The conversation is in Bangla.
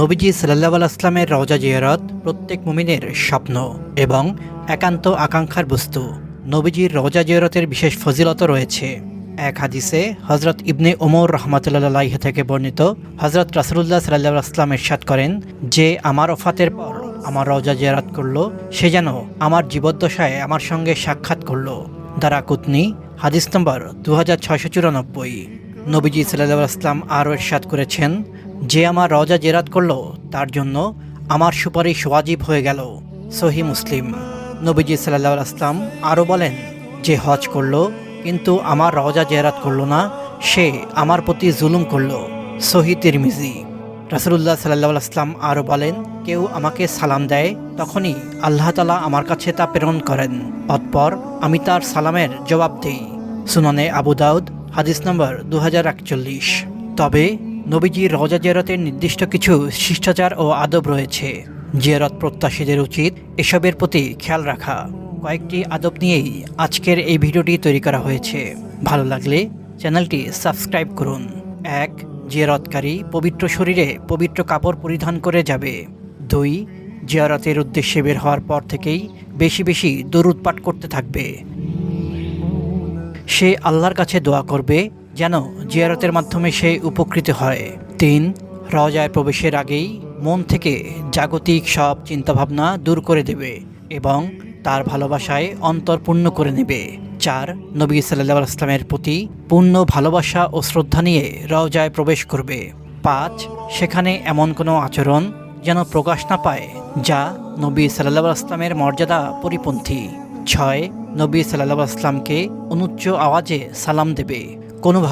নবীজি সাল্লাহ আসলামের রওজা জিয়ারত প্রত্যেক মুমিনের স্বপ্ন এবং একান্ত আকাঙ্ক্ষার বস্তু। নবীজির রওজা জিয়ারতের বিশেষ ফজিলত রয়েছে। এক হাদিসে হজরত ইবনে ওমর রহমতুল্লাহ থেকে বর্ণিত হজরত রাসুল্লাহ সাল্লাহ আসলাম এরশাদ করেন, যে আমার ওফাতের পর আমার রওজা জিয়ারত করল, সে যেন আমার জীবদ্দশায় আমার সঙ্গে সাক্ষাৎ করল। দারাকুতনি হাদিস নম্বর দু হাজার ছয়শো চুরানব্বই। নবীজি সাল্লাহ আসলাম আরও এরশাদ করেছেন, যে আমার রজা জেরাত করল, তার জন্য আমার সুপারিশ ওয়াজিব হয়ে গেল। সহি মুসলিম। নবীজি সাল্লাহ আসলাম আরও বলেন, যে হজ করল, কিন্তু আমার রজা জেরাত করল না, সে আমার প্রতি জুলুম করল। সহি তিরমিজি। রাসুলুল্লাহ সাল্লাহ আসলাম আরও বলেন, কেউ আমাকে সালাম দেয়, তখনই আল্লাহ তালা আমার কাছে তা প্রেরণ করেন। অতপর আমি তার সালামের জবাব দিই। সুননে আবু দাউদ হাদিস নম্বর দু হাজার একচল্লিশ। তবে নবীজির রজা জিয়ারতের নির্দিষ্ট কিছু শিষ্টাচার ও আদব রয়েছে। জিয়ারত প্রত্যাশীদের উচিত এসবের প্রতি খেয়াল রাখা। কয়েকটি আদব নিয়েই আজকের এই ভিডিওটি তৈরি করা হয়েছে। ভালো লাগলে চ্যানেলটি সাবস্ক্রাইব করুন। এক, জিয়ারতকারী পবিত্র শরীরে পবিত্র কাপড় পরিধান করে যাবে। দুই, জিয়ারতের উদ্দেশ্যে বের হওয়ার পর থেকেই বেশি বেশি দরুদ করতে থাকবে। সে আল্লাহর কাছে দোয়া করবে যেন জিয়ারতের মাধ্যমে সে উপকৃত হয়। তিন রজায় প্রবেশের আগেই মন থেকে জাগতিক সব চিন্তাভাবনা দূর করে দেবে এবং তার ভালোবাসায় অন্তর পূর্ণ করে নেবে। চার, নবী সাল্লাহ আসলামের প্রতি পূর্ণ ভালোবাসা ও শ্রদ্ধা নিয়ে রওজায় প্রবেশ করবে। পাঁচ, সেখানে এমন কোনো আচরণ যেন প্রকাশ না পায় যা নবী সাল্লাহ আসলামের মর্যাদা পরিপন্থী। ছয় নবী সাল্লাহ আসলামকে অনুচ্চ আওয়াজে সালাম দেবে। কোনোভাবে